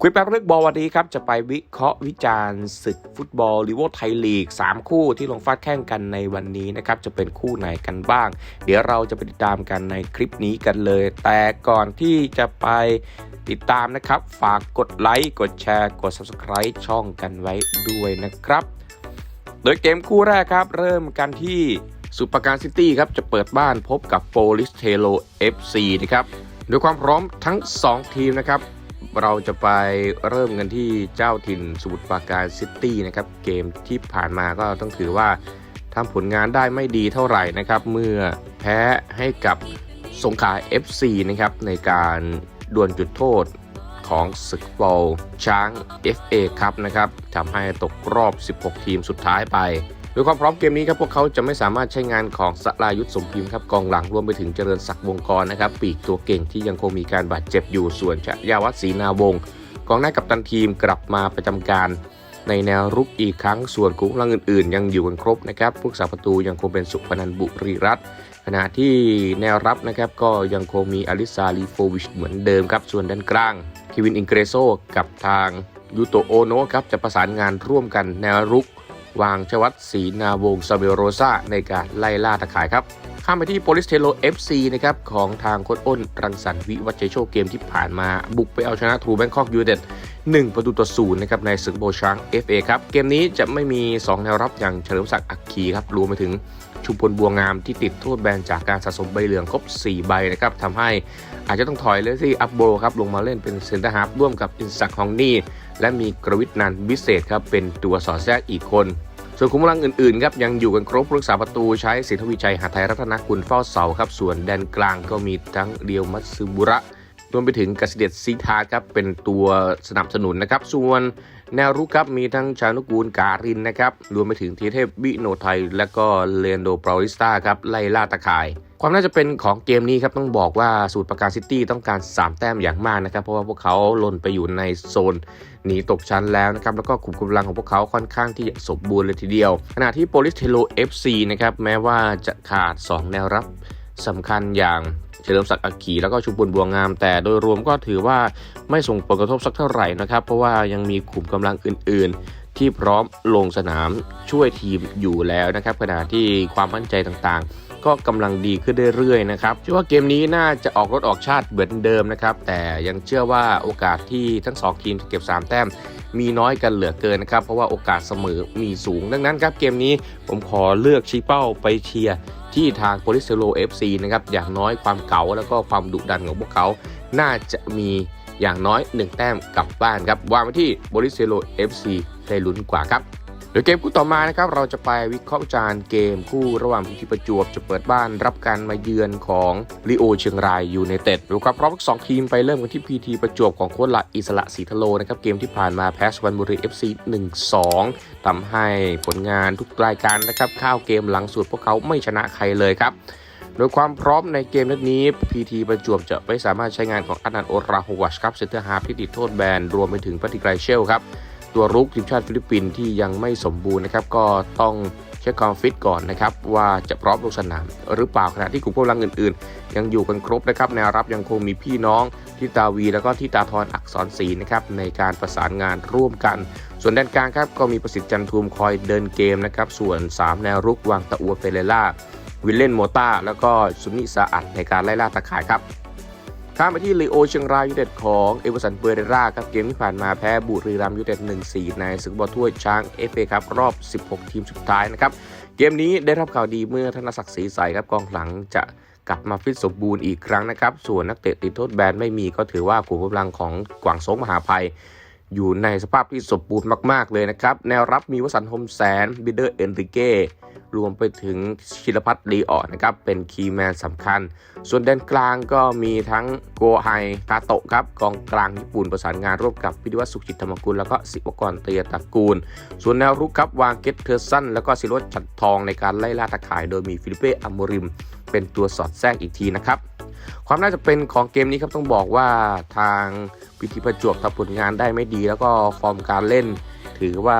คุยแป๊บเรื่องบอลวันนี้ครับ จะไปวิเคราะห์วิจารณ์ศึกฟุตบอลลีโวไทยลีก 3 คู่ที่ลงฟาดแข่งกันในวันนี้นะครับ จะเป็นคู่ไหนกันบ้าง เดี๋ยวเราจะไปติดตามกันในคลิปนี้กันเลย แต่ก่อนที่จะไปติดตามนะครับ ฝากกดไลค์กดแชร์กด Subscribe ช่องกันไว้ด้วยนะครับ โดยเกมคู่แรกครับ เริ่มกันที่สุปการซิตี้ครับจะเปิดบ้านพบกับโปลิสเทโล FC นะครับด้วยความพร้อมทั้ง 2 ทีมนะครับ เราจะไปเริ่มกันที่เจ้าถิ่นสมุทรปราการซิตี้นะครับเกมที่ผ่านมาก็ต้องถือว่าทำผลงานได้ไม่ดีเท่าไหร่นะครับ เมื่อแพ้ให้กับสงขลา FC นะครับในการดวลจุดโทษของศึกบอลช้าง FA ครับนะครับทำให้ตกรอบ 16 ทีมสุดท้ายไป ด้วยความพร้อมเกมนี้ครับพวกเขาจะไม่สามารถใช้งานของสรายุทธสมพิมพ์ครับกองหลังรวมไปถึงเจริญศักดิ์วงกรนะครับปีกตัวเก่งที่ยังคงมีการบาดเจ็บอยู่ส่วนชยาวัฒน์ศรีนาวงศ์กองหน้ากัปตันทีมกลับมาประจำการ ในแนวรุกอีกครั้งส่วนกลุ่มลังอื่นๆ ยังอยู่กันครบนะครับผู้รักษาประตูยังคงเป็นสุพนันบุรีรัตน์ขณะที่แนวรับนะครับก็ยังคงมีอลิซาลีโฟวิชเหมือนเดิมครับส่วนด้านกลางคิวินอิงเกรโซกับทางยูโตโอโนะครับจะประสานงานร่วมกันแนวรุก วางชวัตศรีนาวงซาเบโรซาในการไล่ล่าตะข่ายครับข้ามไปที่โปลิสเทโล FC นะครับของทางโค้ชอ้นรังสรรค์วิวัฒชัยโชคเกมที่ผ่านมา บุกไปเอาชนะทรูแบงคอกยูเต็ด1 ประตูต่อศูนย์นะครับในศึกโบช้าง FA ครับ เกมนี้จะไม่มี 2 แนวรับอย่างเฉลิมศักดิ์อักคีครับรวมไปถึงชุมพลบัวงามที่ติดโทษแบนจากการสะสมใบเหลืองครบ 4 ใบนะครับทำให้อาจจะต้องถอยเลยที่อัปโบครับลงมาเล่นเป็นเซนเตอร์ฮาร์ฟร่วมกับอินสักฮองนี่และมีกรวิทนันวิเศษครับเป็นตัวสอดแทรกอีกคน ส่วนคุมพลังอื่นๆครับยังอยู่กันครบรักษาประตูใช้สิทธวิชัยหาไทยรัตนกุลเฝ้าเสาครับ ส่วนแดนกลางก็มีทั้งเดียวมัตสึบุระ วมไปถึงกสิเดชซีทาครับเป็นตัวสนับสนุนนะครับ ส่วนแนวรุกครับมีทั้งชานุกูลการินนะครับรวมไปถึงทีเทพวิโนไทย และก็เลนโดปราริสตาครับไล่ล่าตะข่ายความน่าจะเป็นของเกมนี้ครับต้องบอกว่าสูตรประการซิตี้ต้องการ 3 แต้มอย่างมากนะครับ เพราะว่าพวกเขาหล่นไปอยู่ในโซนหนีตกชั้นแล้วนะครับ แล้วก็ขุมกำลังของพวกเขาค่อนข้างที่จะสมบูรณ์เลยทีเดียว ขณะที่โปลิสเทโล FC นะครับ แม้ว่าจะขาด 2 แนวรับสำคัญอย่าง เฉลิมศักดิ์อักขีแล้วก็ชุมพลบัวงาม แต่โดยรวมก็ถือว่าไม่ส่งผลกระทบสักเท่าไหร่นะครับ เพราะว่ายังมีขุมกำลังอื่น ๆ ที่พร้อมลงสนามช่วยทีมอยู่แล้วนะครับขณะที่ความมั่นใจต่างๆก็กำลังดีขึ้นเรื่อยๆนะครับเชื่อว่าเกมนี้น่าจะออกรถออกชาติเหมือนเดิมนะครับ แต่ยังเชื่อว่าโอกาสที่ทั้งสองทีมจะเก็บ 3 แต้ม มีน้อยกันเหลือเกินนะครับ เพราะว่าโอกาสเสมอมีสูง ดังนั้นครับเกมนี้ผมขอเลือกชี้เป้าไปเชียร์ ที่ทางโปลิสเซโล FC นะครับอย่างน้อยความเก่าแล้วก็ความดุดันของพวกเขา น่าจะมีอย่างน้อย 1 แต้มกลับบ้านครับวางไว้ที่โปลิสเซโล FC ได้ลุ้นกว่าครับ ดยเกมคู่ต่อมานะครับเราจะไปวิเคราะห์จารณ์เกมคู่ระหว่างพิธีประจวบจะเปิดบ้านรับการมาเยือนของลีโอเชียงรายยูไนเต็ดดูครับพร้อมสองทีมไปเริ่มกันที่พีทีประจวบของโค้ชละอิสระศรีทะโลนะครับเกมที่ผ่านมาแพ้สุพรรณบุรี FC 1-2ทำให้ผลงานทุกรายการนะครับข้าวเกมหลังสุดพวกเขาไม่ชนะใครเลยครับโดยความพร้อมในเกมนัดนี้พีทีประจวบจะไม่สามารถใช้งานของอนันต์โอราโฮวัชครับเซนเตอร์ฮาร์ฟที่ติดโทษแบน รวมไปถึงปฏิกรายเชลครับ ตัวรุกทีมชาติฟิลิปปินส์ที่ยังไม่สมบูรณ์นะครับก็ต้องเช็คความฟิตก่อนนะครับว่าจะพร้อมลงสนามหรือเปล่าขณะที่กลุ่มพลังอื่น ๆ ยังอยู่กันครบนะครับแนวรับยังคงมีพี่น้องที่ตาวี แล้วก็ที่ตาทรอักษรศรีนะครับในการประสานงานร่วมกัน ส่วนด้านกลางครับก็มีประสิทธิ์จันทูมคอยเดินเกมนะครับส่วน 3 แนวรุกวางตะอัวเฟเรล่าวิลเลนโมตาแล้วก็ซุนิสาอัดในการไล่ล่าตะข่ายครับ ข้ามไปที่ลีโอเชียงรายยูไนเต็ดของเอเวอร์สันเบเรราครับเกมที่ผ่านมาแพ้บุรีรัมย์ยูไนเต็ด1-4 ในศึกบอลถ้วยช้างเอฟเอครับรอบ 16 ทีมสุดท้ายนะครับเกมนี้ได้รับข่าวดีเมื่อธนศักดิ์ศรีใสครับกองหลังจะกลับมาฟิตสมบูรณ์อีกครั้งนะครับ ส่วนนักเตะติดโทษแบนไม่มีก็ถือว่าขุมกำลังของกวางซงมหาภัย อยู่ในสภาพที่สมบูรณ์มาก ๆ เลยนะครับ แนวรับมีวสันโฮมแสนบิเดอร์เอนริเก้รวมไปถึงชิลพัฒน์ลีออนะครับ เป็นคีย์แมนสำคัญ ส่วนแดนกลางก็มีทั้งโกไฮกาโตะครับ กองกลางญี่ปุ่นประสานงานร่วมกับพิธิวัฒสุขจิตธรรมกุล แล้วก็สิวกรเตียตระกูล ส่วนแนวรุกครับ วางเกตเทอร์สันแล้วก็ศิรวัตรฉัดทองในการไล่ล่าตะข่าย โดยมีฟิลิเป้อัมโมริม เป็นตัวสอดแทรกอีกทีนะครับ ความน่าจะเป็นของเกมนี้ครับต้องบอกว่าทางพิธีประจวบทำผลงานได้ไม่ดี แล้วก็ฟอร์มการเล่น ถือว่า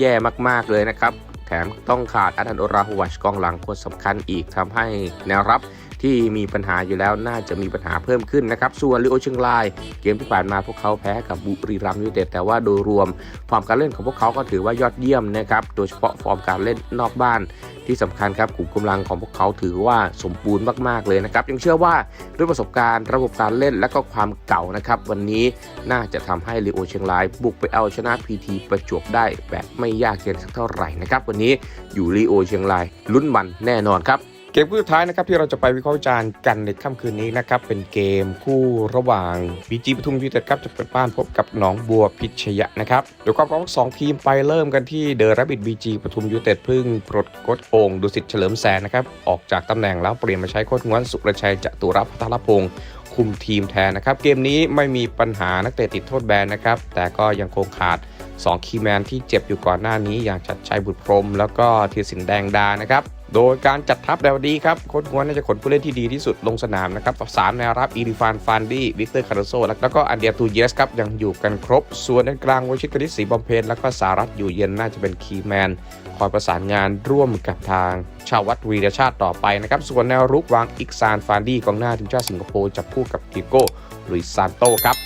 แย่มากๆเลยนะครับ แถมต้องขาดอัดันโอราฮวัชกองหลังคนสำคัญอีกทำให้แนวรับ ที่มีปัญหาอยู่แล้วน่าจะมีปัญหาเพิ่มขึ้นนะครับ ส่วนลิโอเชียงราย เกมที่ผ่านมาพวกเขาแพ้กับบุรีรัมย์ยูไนเต็ดแต่ว่าโดยรวม ฟอร์มการเล่นของพวกเขาก็ถือว่ายอดเยี่ยมนะครับ โดยเฉพาะฟอร์มการเล่นนอกบ้านที่สำคัญครับกลุ่มกำลังของพวกเขาถือว่าสมบูรณ์มากๆเลยนะครับยังเชื่อว่าด้วยประสบการณ์ระบบการเล่นและก็ความเก่านะครับวันนี้น่าจะทำให้ลีโอเชียงราย บุกไปเอาชนะพีทีประจวบได้แบบไม่ยากเย็นสักเท่าไหร่นะครับวันนี้อยู่ลีโอเชียงรายลุ้นมันแน่นอนครับ เกมคู่สุดท้ายนะครับที่เราจะไปวิเคราะห์จารกันในค่ำคืนนี้นะครับเป็นเกมคู่ระหว่างบีจีปทุมยูเต็ดครับจะเปิดบ้านพบกับหนองบัวพิชยะนะครับเดี๋ยวความพร้อมทั้งสองทีมไปเริ่มกันที่เดอะรับบิดบีจีปทุมยูเต็ดพึ่งปลดโค้ชโอ่งดุสิตเฉลิมแสนนะครับออกจากตำแหน่งแล้วเปลี่ยนมาใช้โค้ชง้วนสุรชัยจตุรพัทรพงศ์คุมทีมแทนนะครับเกมนี้ไม่มีปัญหานักเตะติดโทษแบนนะครับแต่ก็ยังคงขาด2คีแมนที่เจ็บอยู่ก่อนหน้านี้อย่างชัดชัยบุตรพรมแล้วก็ธีรสินแดงดานะครับ โดยการจัดทัพในวันนี้ครับโค้ชงวนน่าจะขนผู้เล่นที่ดีที่สุดลงสนามนะครับสามแนวรับอีริฟานฟานดี้วิกเตอร์คาร์โดโซแล้วก็อันเดียตูเยสครับยังอยู่กันครบ ส่วนด้านกลางวชิตกฤษศรีบำเพ็ญแล้วก็สารัตอยู่เย็นน่าจะเป็นคีย์แมนคอยประสานงานร่วมกับทางชาววัดวีรชาติต่อไปนะครับ ส่วนแนวรุกวางอิกซานฟานดี้กองหน้าทีมชาติสิงคโปร์จับคู่กับกิโก้ลุยซานโตครับ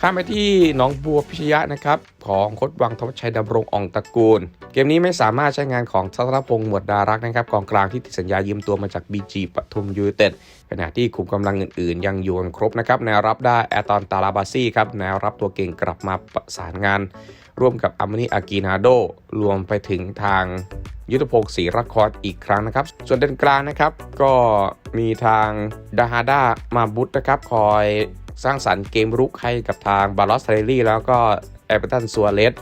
ข้ามไปที่หนองบัวพิชยะนะครับของโคดวังธวัชชัยดำรงอ่องตระกูล เกมนี้ไม่สามารถใช้งานของสัทรพงษ์หมวดดารักนะครับกองกลางที่ติดสัญญายืมตัวมาจาก BG ปทุมยูเต็ดขณะที่ขุมกำลังอื่นๆ ยังอยู่กันครบนะครับแนวรับได้แอตอนตาลาบาซี่ครับแนวรับตัวเก่งกลับมาประสานงาน ร่วมกับอามานีอากีนาโดรวมไปถึงทางยุทธพงศ์ศรีรักคอนอีกครั้งนะครับ ส่วนเด่นกลางนะครับ ก็มีทางดาฮาดามาบุตนะครับ คอยสร้างสรรค์เกมรุกให้กับทางบาลอสเทรลี่ แล้วก็เอเปอร์ตันซัวเรส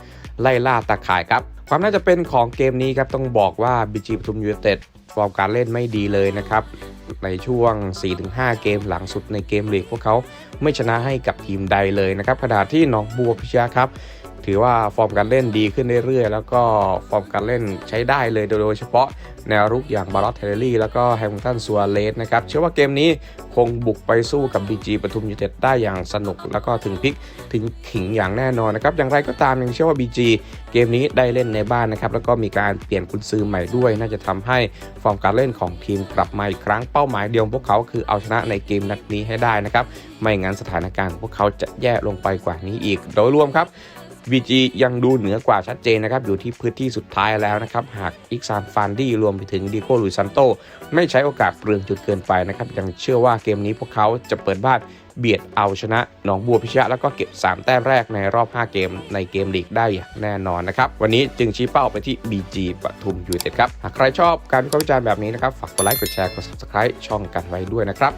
ไล่ล่าตาข่ายครับ ความน่าจะเป็นของเกมนี้ครับต้องบอกว่าบีจีปทุมยูเต็ดฟอร์มการเล่นไม่ดีเลยนะครับ ในช่วง 4-5 เกมหลังสุดในเกมลีกพวกเขาไม่ชนะให้กับทีมใดเลยนะครับขณะที่หนองบัวพิชยาครับ ถือว่าฟอร์มการเล่นดีขึ้นเรื่อยๆ แล้วก็ฟอร์มการเล่นใช้ได้เลยโดยเฉพาะแนวรุกอย่างบารอตเทเลลี่แล้วก็แฮมป์ตันซัวเรสนะครับเชื่อว่าเกมนี้คงบุกไปสู้กับ BG ปทุมยูเต็ดได้อย่างสนุก แล้วก็ถึงพลิกถึงขิงอย่างแน่นอนนะครับอย่างไรก็ตามยังเชื่อว่า BG เกมนี้ได้เล่นในบ้านนะครับแล้วก็มีการเปลี่ยนกุนซือใหม่ด้วย น่าจะทำให้ฟอร์มการเล่นของทีมกลับมาอีกครั้งเป้าหมายเดียวของพวกเขาคือเอาชนะในเกมนัดนี้ให้ได้นะครับไม่งั้นสถานการณ์ของพวกเขาจะแย่ลงไปกว่านี้อีก โดยรวมครับ BG ยังดูเหนือกว่าชัดเจนนะครับ อยู่ที่พื้นที่สุดท้ายแล้วนะครับ หากอิกซานฟานดี้รวมไปถึงดิโก้ลุยซันโต ไม่ใช้โอกาสเปลืองจุดเกินไปนะครับ ยังเชื่อว่าเกมนี้พวกเขาจะเปิดบ้านเบียดเอาชนะหนองบัวพิชยะแล้วก็เก็บ 3 แต้มแรกในรอบ 5 เกมในเกมลีกได้อย่างแน่นอนนะครับ วันนี้จึงชี้เป้าไปที่ BG ปทุมยูเต็ดครับ หากใครชอบการวิเคราะห์วิจารณ์แบบนี้นะครับ ฝากกดไลค์กดแชร์กด subscribe ช่องกันไว้ด้วยนะครับ